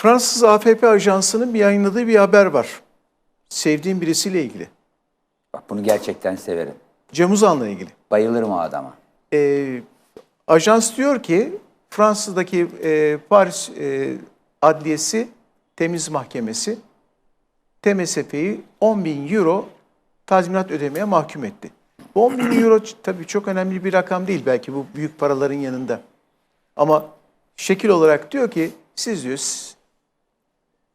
Fransız AFP ajansının bir yayınladığı bir haber var. Sevdiğim birisiyle ilgili. Bak bunu gerçekten severim. Cem Uzan'la ilgili. Bayılırım o adama. Ee, ajans diyor ki Fransa'daki e, Paris e, Adliyesi Temiz Mahkemesi TMSF'yi 10 bin euro tazminat ödemeye mahkum etti. Bu 10 bin euro tabii çok önemli bir rakam değil belki bu büyük paraların yanında. Ama şekil olarak diyor ki siz diyor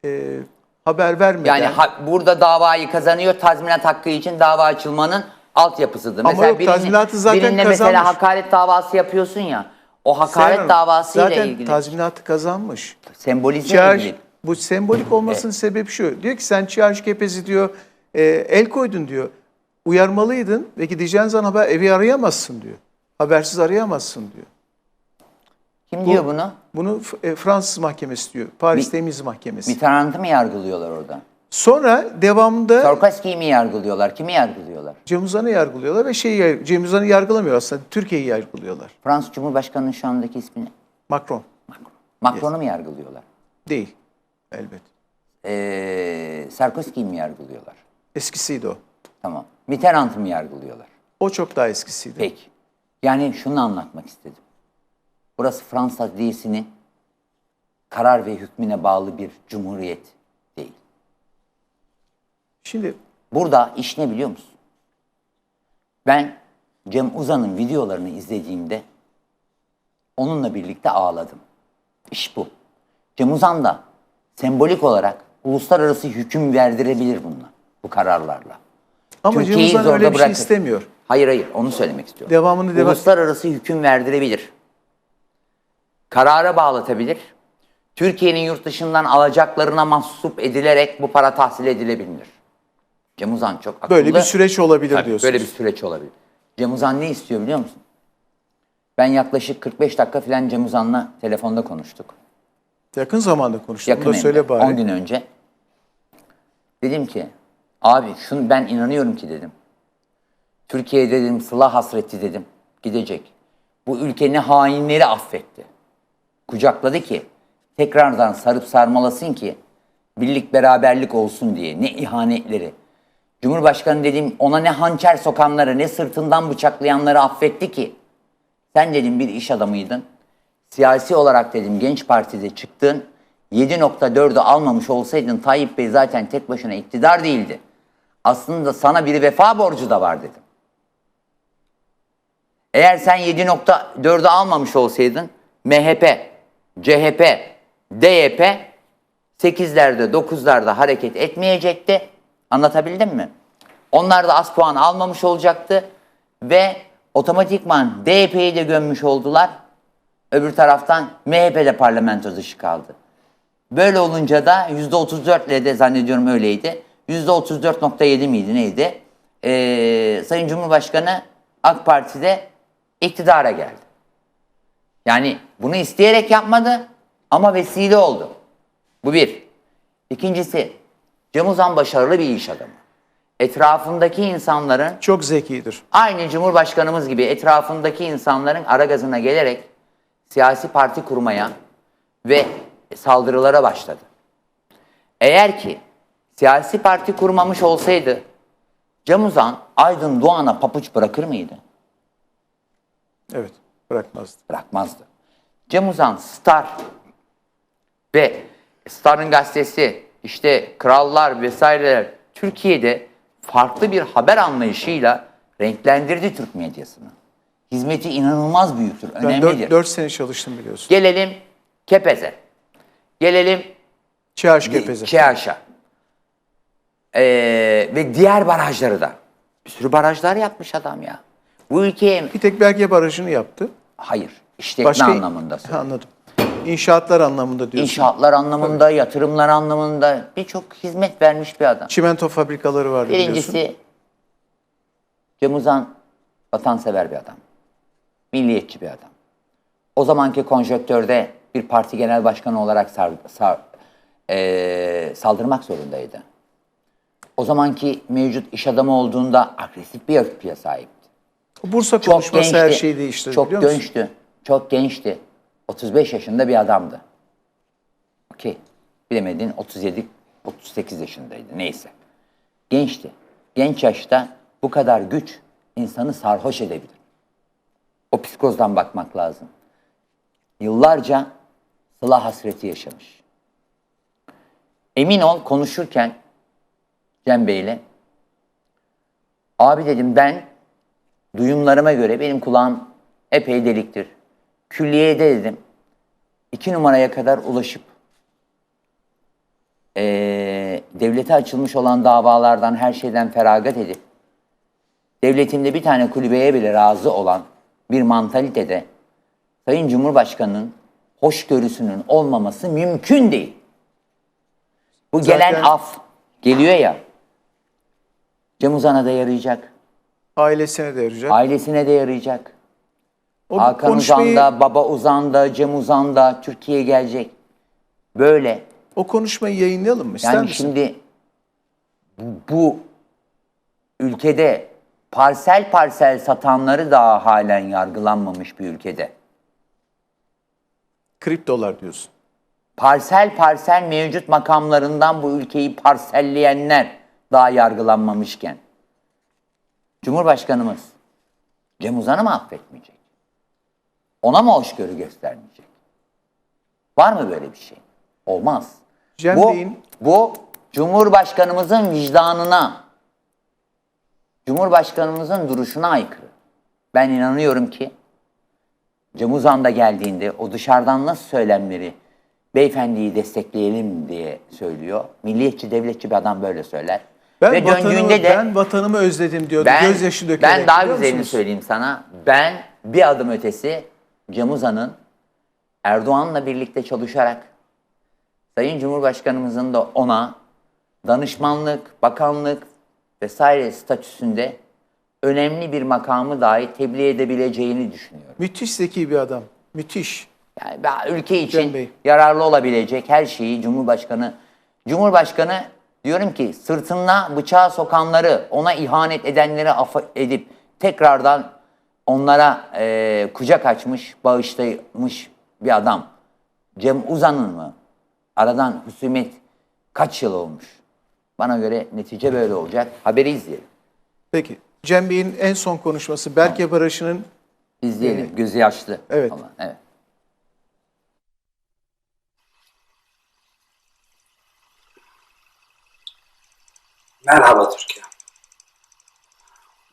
e, haber vermeden... Yani ha- burada davayı kazanıyor tazminat hakkı için dava açılmanın altyapısıdır. Ama yok, tazminatı zaten birine kazanmış. mesela hakaret davası yapıyorsun ya. O hakaret Hanım, davasıyla zaten ilgili tazminatı kazanmış. sembolizmle Çağrı, ilgili. bu sembolik olmasının sebebi şu. Diyor ki sen Çağrı Kepezi diyor e, el koydun diyor. Uyarmalıydın ve gideceğin zaman haber, evi arayamazsın diyor. Habersiz arayamazsın diyor. Kim diyor bunu? Bunu e, Fransız mahkemesi diyor. Paris Mi- Temiz Mahkemesi. Mitterrand'ı mı yargılıyorlar orada? Sonra devamında Sarkozy'yi mi yargılıyorlar? Kimi yargılıyorlar? Cem Uzan'ı yargılıyorlar ve şeyi Cem Uzan'ı yargılamıyor aslında. Türkiye'yi yargılıyorlar. Fransız Cumhurbaşkanı'nın şu andaki ismi ne? Macron Macron'u mu yargılıyorlar? değil elbet. Ee, Sarkozy'yi mi yargılıyorlar? Eskisiydi o. Tamam. Mitterrand'ı mı yargılıyorlar? O çok daha eskisiydi. Peki. Yani şunu anlatmak istedim. Burası Fransa Adliyesi'nin karar ve hükmüne bağlı bir cumhuriyet değil. Şimdi Burada iş ne biliyor musun? Ben Cem Uzan'ın videolarını izlediğimde onunla birlikte ağladım. İş bu. Cem Uzan da sembolik olarak uluslararası hüküm verdirebilir bununla, bu kararlarla. ama Cem Türkiye'yi Uzan zorda öyle bir şey bırakır. istemiyor. Hayır hayır onu söylemek istiyorum. Devamını devam- Uluslararası hüküm verdirebilir. Karara bağlatabilir. Türkiye'nin yurt dışından alacaklarına mahsup edilerek bu para tahsil edilebilir. Cem Uzan çok akıllı. Böyle bir süreç olabilir Tabii, diyorsunuz. Böyle bir süreç olabilir. Cem Uzan ne istiyor biliyor musun? Ben yaklaşık 45 dakika falan Cem Uzan'la telefonda konuştuk. Yakın zamanda konuştuk. Yakın Bunu da söyle bari. 10 gün önce. Dedim ki abi şunu ben inanıyorum ki dedim. Türkiye dedim sıla hasreti dedim. Gidecek. Bu ülkenin hainleri affetti. Kucakladı ki tekrardan sarıp sarmalasın ki birlik beraberlik olsun diye. Ne ihanetleri. Cumhurbaşkanı dedim ona ne hançer sokanları ne sırtından bıçaklayanları affetti ki. Sen dedim bir iş adamıydın. Siyasi olarak dedim Genç Parti'de çıktın. 7.4'ü almamış olsaydın Tayyip Bey zaten tek başına iktidar değildi. Aslında sana bir vefa borcu da var dedim. Eğer sen 7.4'ü almamış olsaydın MHP, CHP, DYP 8'lerde 9'larda hareket etmeyecekti. Anlatabildim mi? Onlar da az puan almamış olacaktı ve otomatikman DYP'yi de gömmüş oldular. Öbür taraftan MHP de parlamento dışı kaldı. Böyle olunca da %34 ile de zannediyorum öyleydi. %34.7 miydi neydi? Ee, Sayın Cumhurbaşkanı AK Parti'de iktidara geldi. Yani bunu isteyerek yapmadı ama vesile oldu. Bu bir. İkincisi Cem Uzan başarılı bir iş adamı. Etrafındaki insanların Çok zekidir. aynı Cumhurbaşkanımız gibi etrafındaki insanların ara gazına gelerek siyasi parti kurmaya ve saldırılara başladı. Eğer ki siyasi parti kurmamış olsaydı Cem Uzan Aydın Doğan'a papuç bırakır mıydı? Evet. Bırakmazdı. Bırakmazdı. Cem Uzan Star ve Star'ın gazetesi işte krallar vesaireler Türkiye'de farklı bir haber anlayışıyla renklendirdi Türk medyasını. Hizmeti inanılmaz büyüktür, Ben önemlidir. 4, sene çalıştım biliyorsun. Gelelim Kepez'e. Gelelim ÇH Kepezi. ÇEAŞ'a. Ee, ve diğer barajları da. Bir sürü barajlar yapmış adam ya. Bu ülkeye Bir tek belge barajını yaptı. hayır işletme anlamında. Ha, anladım. İnşaatlar anlamında diyorsun. İnşaatlar anlamında, yatırımlar anlamında birçok hizmet vermiş bir adam. Çimento fabrikaları vardı biliyorsun. Birincisi Cem Uzan vatansever bir adam. Milliyetçi bir adam. O zamanki konjöktörde bir parti genel başkanı olarak sar, sar- eee, saldırmak zorundaydı. O zamanki mevcut iş adamı olduğunda agresif bir yapıya sahipti. Bursa Çok konuşması gençti. her şeyi değiştirdi Çok biliyor musun? gençti. Çok gençti. 35 yaşında bir adamdı. Okey. Bilemedin 37 38 yaşındaydı neyse. Gençti. Genç yaşta bu kadar güç insanı sarhoş edebilir. O psikozdan bakmak lazım. Yıllarca sıla hasreti yaşamış. Emin ol konuşurken Cem Bey'le abi dedim ben duyumlarıma göre benim kulağım epey deliktir. Külliyede dedim iki numaraya kadar ulaşıp eee, devlete açılmış olan davalardan her şeyden feragat edip devletimde bir tane kulübeye bile razı olan bir mantalitede Sayın Cumhurbaşkanı'nın hoşgörüsünün olmaması mümkün değil. Bu gelen Zaten- af geliyor ya Cem Uzan'a da yarayacak, Ailesine de yarayacak. ailesine de yarayacak. O Hakan konuşmayı, Uzan da, Baba Uzan da, Cem Uzan da Türkiye'ye gelecek. Böyle. o konuşmayı yayınlayalım mı? İster Yani misin? şimdi bu, bu ülkede parsel parsel satanları daha halen yargılanmamış bir ülkede. Kriptolar diyorsun. Parsel parsel mevcut makamlarından bu ülkeyi parselleyenler daha yargılanmamışken. Cumhurbaşkanımız Cem Uzan'ı mı affetmeyecek? Ona mı hoşgörü göstermeyecek? Var mı böyle bir şey? Olmaz. Cem bu, Bey'in- bu Cumhurbaşkanımızın vicdanına, Cumhurbaşkanımızın duruşuna aykırı. Ben inanıyorum ki Cem Uzan da geldiğinde o dışarıdan nasıl söylemleri beyefendiyi destekleyelim diye söylüyor. Milliyetçi, devletçi bir adam böyle söyler. Ben, Ve vatanımı, döndüğünde de ben vatanımı özledim diyordu. ben, Gözyaşı dökerek. ben daha güzelini söyleyeyim sana. Ben bir adım ötesi Cem Uzan'ın Erdoğan'la birlikte çalışarak Sayın Cumhurbaşkanımızın da ona danışmanlık, bakanlık vesaire statüsünde önemli bir makamı dahi tebliğ edebileceğini düşünüyorum. Müthiş zeki bir adam. Müthiş. Yani ülke için yararlı olabilecek her şeyi Cumhurbaşkanı Cumhurbaşkanı diyorum ki sırtına bıçağı sokanları, ona ihanet edenleri edip tekrardan onlara eee, kucak açmış, bağışlamış bir adam. Cem Uzan'ın mı? Aradan husumet kaç yıl olmuş? Bana göre netice böyle olacak. Haberi izleyelim. Peki. Cem Bey'in en son konuşması Berke Barajı'nın İzleyelim. Gözü yaşlı. Evet. Falan. Evet. Merhaba Türkiye.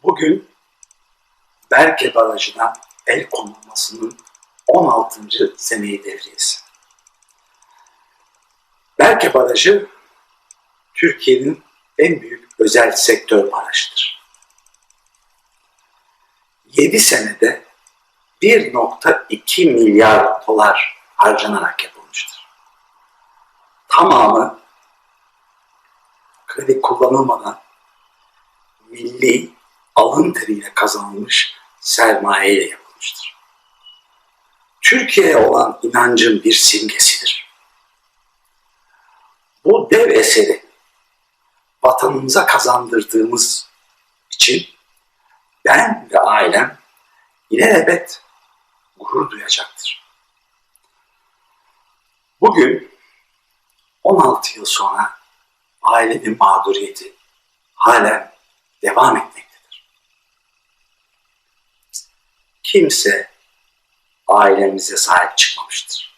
Bugün Berke Barajı'na el konulmasının 16. seneyi devriyesi. Berke Barajı Türkiye'nin en büyük özel sektör barajıdır. 7 senede 1.2 milyar dolar harcanarak yapılmıştır. Tamamı kredi kullanılmadan milli alın teriyle kazanılmış sermaye ile yapılmıştır. Türkiye'ye olan inancın bir simgesidir. Bu dev eseri vatanımıza kazandırdığımız için ben ve ailem ilelebet gurur duyacaktır. Bugün 16 yıl sonra ailenin mağduriyeti halen devam etmektedir. Kimse ailemize sahip çıkmamıştır.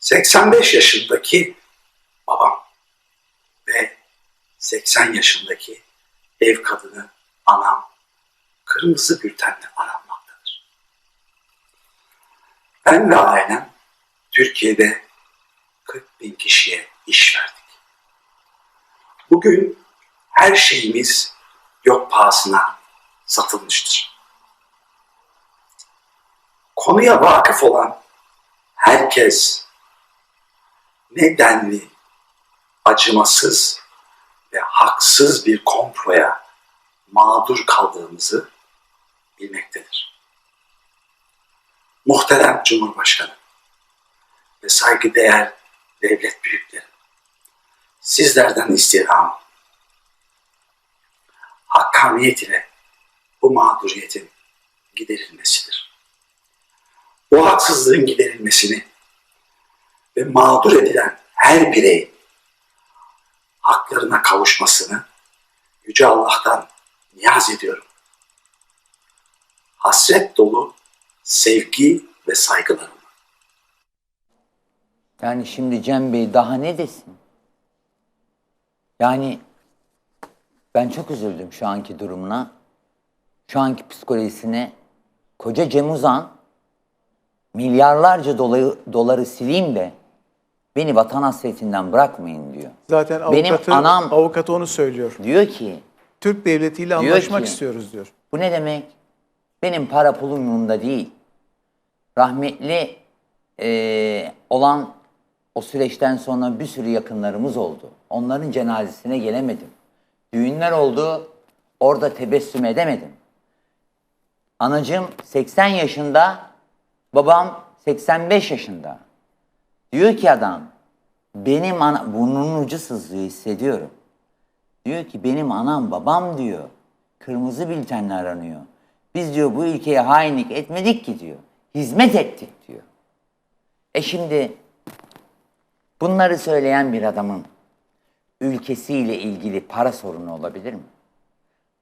85 yaşındaki babam ve 80 yaşındaki ev kadını anam kırmızı bültenle aranmaktadır. Ben ve ailem Türkiye'de 40 bin kişiye iş verdik. Bugün her şeyimiz yok pahasına satılmıştır. Konuya vakıf olan herkes nedenli, acımasız ve haksız bir komploya mağdur kaldığımızı bilmektedir. Muhterem Cumhurbaşkanı ve saygıdeğer devlet büyükleri, sizlerden istirham, hakkaniyet ile bu mağduriyetin giderilmesidir. Bu haksızlığın giderilmesini ve mağdur edilen her bireyin haklarına kavuşmasını Yüce Allah'tan niyaz ediyorum. Hasret dolu sevgi ve saygılarımla. Yani şimdi Cem Bey daha ne desin? Yani ben çok üzüldüm şu anki durumuna. Şu anki psikolojisine. Koca Cem Uzan milyarlarca doları, doları sileyim de beni vatan hasretinden bırakmayın diyor. Zaten Benim avukatı, anam- avukatı onu söylüyor. Diyor ki Türk devletiyle anlaşmak ki- istiyoruz diyor. Bu ne demek? Benim para pulum yanımda değil. Rahmetli eee, olan o süreçten sonra bir sürü yakınlarımız oldu. Onların cenazesine gelemedim. Düğünler oldu, orada tebessüm edemedim. Anacığım 80 yaşında, babam 85 yaşında. Diyor ki adam, benim ana, burnunun ucu sızlıyor hissediyorum. Diyor ki benim anam babam diyor. Kırmızı bültenle aranıyor. Biz diyor bu ülkeye hainlik etmedik ki diyor. Hizmet ettik diyor. E şimdi bunları söyleyen bir adamın ülkesiyle ilgili para sorunu olabilir mi?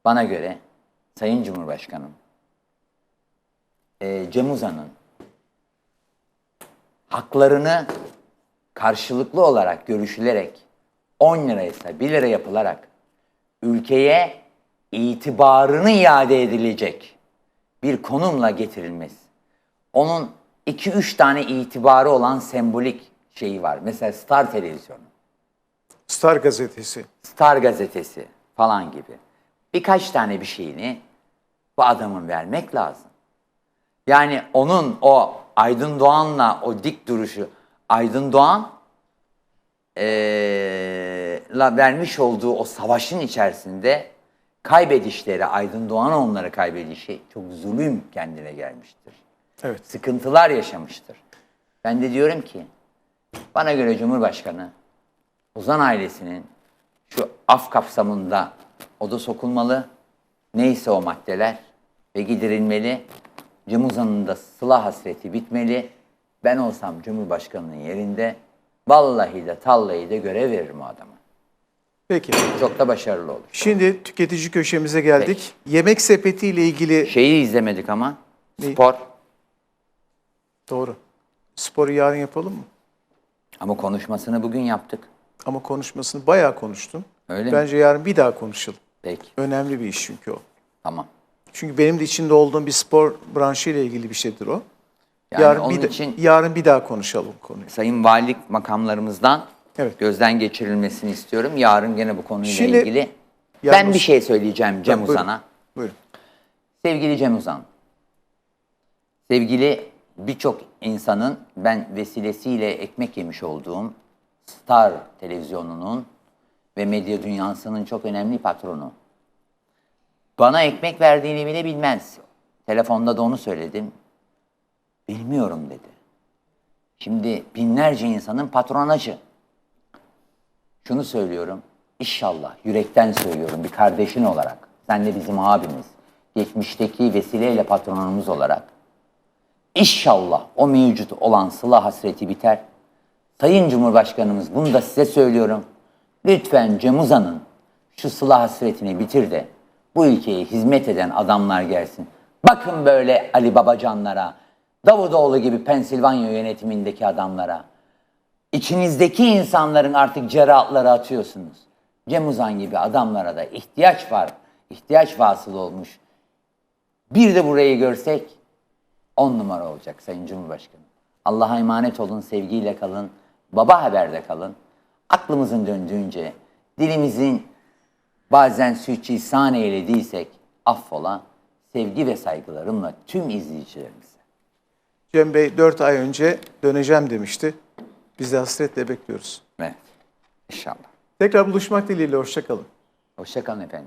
Bana göre Sayın Cumhurbaşkanım e, Cem Uzan'ın haklarını karşılıklı olarak görüşülerek 10 liraysa 1 lira yapılarak ülkeye itibarını iade edilecek bir konumla getirilmesi. Onun 2-3 tane itibarı olan sembolik şeyi var. Mesela Star Televizyonu, Star gazetesi. Star Gazetesi falan gibi. Birkaç tane bir şeyini bu adamın vermek lazım. Yani onun o Aydın Doğan'la o dik duruşu, Aydın Doğan la vermiş olduğu o savaşın içerisinde kaybedişleri, Aydın Doğan onları kaybedişi çok zulüm kendine gelmiştir. Evet. Sıkıntılar yaşamıştır. Ben de diyorum ki bana göre Cumhurbaşkanı Uzan ailesinin şu af kapsamında o da sokulmalı. Neyse o maddeler ve giderilmeli. Cem Uzan'ın da sıla hasreti bitmeli. Ben olsam Cumhurbaşkanı'nın yerinde vallahi de tallahi de görev veririm o adama. Peki. Çok da başarılı olur. Şimdi tüketici köşemize geldik. Yemek sepeti ile ilgili Şeyi izlemedik ama Neyi? spor. doğru. Sporu yarın yapalım mı? Ama konuşmasını bugün yaptık. Ama konuşmasını bayağı konuştun. Öyle mi? Bence yarın bir daha konuşalım. Peki Önemli bir iş çünkü o. tamam. Çünkü benim de içinde olduğum bir spor branşı ile ilgili bir şeydir o. Yani yarın onun bir için yarın bir daha konuşalım konuyu. Sayın Valilik makamlarımızdan Evet. gözden geçirilmesini istiyorum. Yarın gene bu konuyla Şimdi- ilgili. Ben bir şey söyleyeceğim Cem Buyurun, Uzan'a. Buyurun. Sevgili Cem Uzan, sevgili birçok insanın ben vesilesiyle ekmek yemiş olduğum Star televizyonunun ve medya dünyasının çok önemli patronu. Bana ekmek verdiğini bile bilmez. Telefonda da onu söyledim. Bilmiyorum dedi. Şimdi binlerce insanın patronajı. Şunu söylüyorum. İnşallah yürekten söylüyorum bir kardeşin olarak. Sen de bizim abimiz. Geçmişteki vesileyle patronumuz olarak. İnşallah o mevcut olan sıla hasreti biter. Sayın Cumhurbaşkanımız bunu da size söylüyorum. Lütfen Cem Uzan'ın şu sıla hasretini bitir de bu ülkeye hizmet eden adamlar gelsin. Bakın böyle Ali Babacanlara, Davutoğlu gibi Pensilvanya yönetimindeki adamlara. İçinizdeki insanların artık cerrahatları atıyorsunuz. Cem Uzan gibi adamlara da ihtiyaç var. ihtiyaç vasıl olmuş. Bir de burayı görsek on numara olacak Sayın Cumhurbaşkanı. Allah'a emanet olun, sevgiyle kalın, baba haberde kalın. Aklımızın döndüğünce, dilimizin bazen suçisan eylediysek affola, sevgi ve saygılarımla tüm izleyicilerimize. Cem Bey 4 ay önce döneceğim demişti. Biz de hasretle bekliyoruz. Evet, inşallah. Tekrar buluşmak dileğiyle. Hoşçakalın. Hoşçakalın efendim.